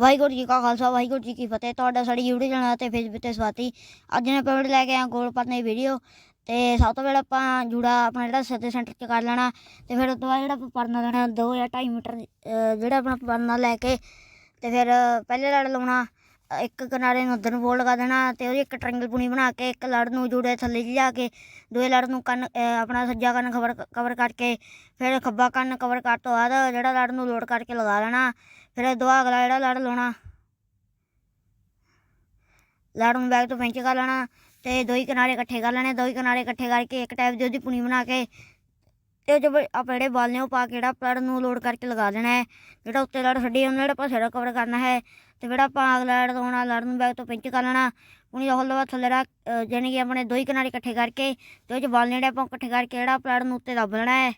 ਵਾਹਿਗੁਰੂ ਜੀ ਕਾ ਖਾਲਸਾ, ਵਾਹਿਗੁਰੂ ਜੀ ਕੀ ਫਤਿਹ। ਤੁਹਾਡਾ ਸਾਡੀ YouTube ਚੈਨਲ ਤੇ ਫੇਸਬੁੱਕ ਤੇ ਸਵਾਤੀ। ਅੱਜ ਮੈਂ ਪੇਮੈਂਟ ਲੈ ਕੇ ਆਇਆ ਗੋਲ ਪਰਨੇ ਵੀਡੀਓ ਤੇ ਸਭ ਤੋਂ ਪਹਿਲਾਂ ਆਪਾਂ ਜੂੜਾ ਆਪਣਾ ਜਿਹੜਾ ਸਿੱਧੇ ਸੈਂਟਰ 'ਚ ਕਰ ਲੈਣਾ। ਤੇ ਫਿਰ ਉਸ ਤੋਂ ਬਾਅਦ ਜਿਹੜਾ ਆਪਾਂ ਪਰਨਾ ਲੈਣਾ 2 ਜਾਂ 2.5 ਮੀਟਰ ਜਿਹੜਾ ਆਪਣਾ ਪਰਨਾ ਲੈ ਕੇ, ਤੇ ਫਿਰ ਪਹਿਲੇ ਲੜ ਲਾਉਣਾ। ਇੱਕ ਕਿਨਾਰੇ ਨੂੰ ਉੱਧਰ ਨੂੰ ਬੋਲ ਲਗਾ ਦੇਣਾ ਤੇ ਉਹਦੀ ਇੱਕ ਟ੍ਰਾਇੰਗਲ ਪੁਣੀ ਬਣਾ ਕੇ, ਇੱਕ ਲੜ ਨੂੰ ਜੁੜੇ ਥੱਲੇ ਜਾ ਕੇ, ਦੂਏ ਲੜ ਨੂੰ ਕੰਨ ਆਪਣਾ ਸੱਜਾ ਕੰਨ ਕਵਰ ਕਵਰ ਕਰਕੇ, ਫਿਰ ਖੱਬਾ ਕੰਨ ਕਵਰ ਕਰ ਤੋਂ ਬਾਅਦ ਜਿਹੜਾ ਲੜ ਨੂੰ ਲੋਡ ਕਰਕੇ ਲਗਾ ਲੈਣਾ। ਫਿਰ ਦੁਆ ਅਗਲਾ ਜਿਹੜਾ ਲੜ ਲਾਉਣਾ। ਲੜ ਨੂੰ ਬੈਗ ਤੋਂ ਪੈਂਚ ਕਰ ਲੈਣਾ ਤੇ ਦੋ ਹੀ ਕਿਨਾਰੇ ਇਕੱਠੇ ਕਰ ਲੈਣੇ ਦੋ ਹੀ ਕਿਨਾਰੇ ਇਕੱਠੇ ਕਰਕੇ ਇੱਕ ਟਾਈਪ ਦੀ ਉਹਦੀ ਪੁਣੀ ਬਣਾ ਕੇ ਤੇ ਉਹ ਜੋ ਆਪਾਂ ਜਿਹੜੇ ਬਾਲ ਨੇ ਉਹ ਪਾ ਕੇ ਜਿਹੜਾ ਪਲੜ ਨੂੰ ਲੋਡ ਕਰਕੇ ਲਗਾ ਦੇਣਾ ਹੈ। ਜਿਹੜਾ ਉੱਤੇ ਲੜ ਛੱਡੀ ਉਹਨੂੰ ਜਿਹੜਾ ਪਾਸੇ ਕਵਰ ਕਰਨਾ ਹੈ ਤੇ ਜਿਹੜਾ ਆਪਾਂ ਅਗਲਾ ਲੜ ਲਾਉਣਾ ਲੜ ਨੂੰ ਬੈਗ ਤੋਂ ਪਿੰਚ ਕਰ ਲੈਣਾ। ਪੁਣੀ ਦਾ ਹੱਲਵਾ ਥੱਲੇ ਰੱਖ ਅ, ਜਾਣੀ ਕਿ ਆਪਣੇ ਦੋ ਹੀ ਕਿਨਾਰੇ ਇਕੱਠੇ ਕਰਕੇ ਤੇ ਉਹ ਚ ਬਾਲ ਨੇ ਜਿਹੜੇ ਆਪਾਂ ਇਕੱਠੇ ਕਰਕੇ ਜਿਹੜਾ ਲੜ ਨੂੰ ਉੱਤੇ ਦੱਬ ਲੈਣਾ ਹੈ।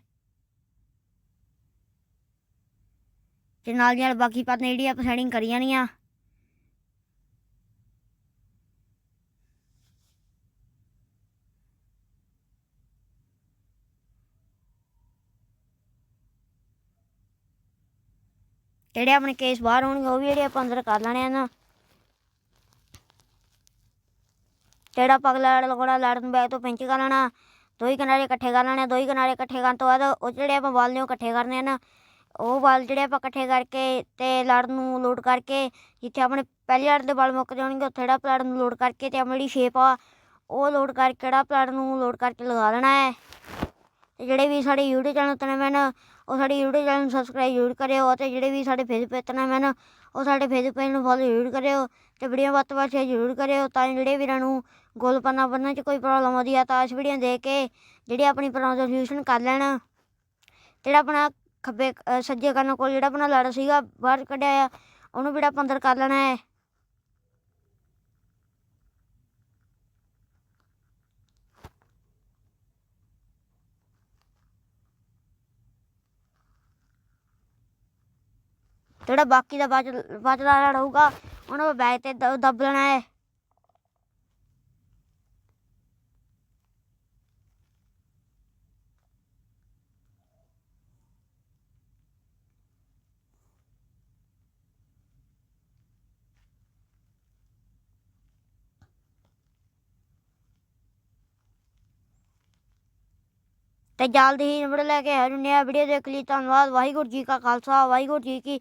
ਤੇ ਨਾਲ ਦੀ ਨਾਲ ਬਾਕੀ ਪਾਤਨੇ ਜਿਹੜੀ ਆਪਾਂ ਸੈਟਿੰਗ ਕਰੀ ਜਾਣੀ ਆ ਜਿਹੜੇ ਆਪਣੇ ਕੇਸ ਬਾਹਰ ਹੋਣਗੇ, ਉਹ ਵੀ ਜਿਹੜੇ ਆਪਾਂ ਅੰਦਰ ਕਰ ਲੈਣੇ ਆ ਨਾ। ਜਿਹੜਾ ਪਗਲਾ ਲੜ ਲਗੋੜਾ ਲੜਨ ਨੂੰ ਬੈਗ ਤੋਂ ਪਿੰਚ ਕਰ ਲੈਣਾ ਦੋ ਹੀ ਕਿਨਾਰੇ ਇਕੱਠੇ ਕਰ ਲੈਣੇ ਦੋ ਹੀ ਕਿਨਾਰੇ ਇਕੱਠੇ ਕਰਨ ਤੋਂ ਬਾਅਦ ਉਹ ਜਿਹੜੇ ਆਪਾਂ ਵਾਲ ਨੇ ਉਹ ਇਕੱਠੇ ਕਰਨੇ ਆ ਨਾ ਉਹ ਵਾਲ ਜਿਹੜੇ ਆਪਾਂ ਇਕੱਠੇ ਕਰਕੇ ਤੇ ਲੜ ਨੂੰ ਲੋਡ ਕਰਕੇ, ਜਿੱਥੇ ਆਪਣੇ ਪਹਿਲੀ ਲੜ ਦੇ ਵਾਲ ਮੁੱਕ ਜਾਣਗੇ, ਉੱਥੇ ਜਿਹੜਾ ਪਲੜ ਨੂੰ ਲੋਡ ਕਰਕੇ ਤੇ ਆਪਣੀ ਜਿਹੜੀ ਸ਼ੇਪ ਆ, ਉਹ ਲੋਡ ਕਰਕੇ ਜਿਹੜਾ ਪਲੜ ਨੂੰ ਲੋਡ ਕਰਕੇ ਲਗਾ ਦੇਣਾ ਹੈ। ਤੇ ਜਿਹੜੇ ਵੀ ਸਾਡੇ YouTube ਚੈਨਲ ਤੇ ਮੈਨ, ਉਹ ਸਾਡੇ YouTube ਚੈਨਲ ਨੂੰ ਸਬਸਕ੍ਰਾਈਬ ਜ਼ਰੂਰ ਕਰਿਓ ਅਤੇ ਜਿਹੜੇ ਵੀ ਸਾਡੇ ਫੇਸਬੁੱਕ ਤੇ ਮੈਨ, ਉਹ ਸਾਡੇ ਫੇਸਬੁੱਕ ਪੇਜ ਨੂੰ ਫੋਲੋ ਜ਼ਰੂਰ ਕਰਿਓ ਤੇ ਵੀਡੀਓ ਵੱਧ ਤੋਂ ਵੱਧ ਸ਼ੇਅਰ ਜ਼ਰੂਰ ਕਰਿਓ ਤਾਂ ਜਿਹੜੇ ਵੀਰਾਂ ਨੂੰ ਗੋਲ ਪੰਨਾ ਬੰਨਣ 'ਚ ਕੋਈ ਪ੍ਰੋਬਲਮ ਆਉਂਦੀ ਆ ਤਾਂ ਇਸ ਵੀਡੀਓ ਦੇਖ ਕੇ, ਜਿਹੜੀ ਆਪਣੀ ਪ੍ਰੋਬਲਮ ਦਾ ਸੋਲੂਸ਼ਨ ਕਰ ਲੈਣ, ਜਿਹੜਾ ਆਪਣਾ ਖੱਬੇ ਸੱਜੇ ਕੰਨ ਕੋਲ ਜਿਹੜਾ ਆਪਣਾ ਲੜ ਸੀਗਾ, ਬਾਹਰ ਕੱਢਿਆ ਆ, ਉਹਨੂੰ ਵੀ ਆਪਾਂ ਅੰਦਰ ਕਰ ਲੈਣਾ ਹੈ। ਜਿਹੜਾ ਬਾਕੀ ਦਾ ਬਚ ਬਚਦਾ ਲੜ ਹੋਊਗਾ ਉਹਨੂੰ ਬੈਗ ਤੇ ਦੱਬ ਲੈਣਾ ਹੈ। ਤੇ ਜਲਦ ਹੀ ਨੰਬਰ ਲੈ ਕੇ ਆ ਜੁਨੇ ਆ ਵੀਡੀਓ ਦੇਖ ਲਈ, ਧੰਨਵਾਦ। ਵਾਹਿਗੁਰੂ ਜੀ ਕਾ ਖਾਲਸਾ, ਵਾਹਿਗੁਰੂ ਜੀ ਕੀ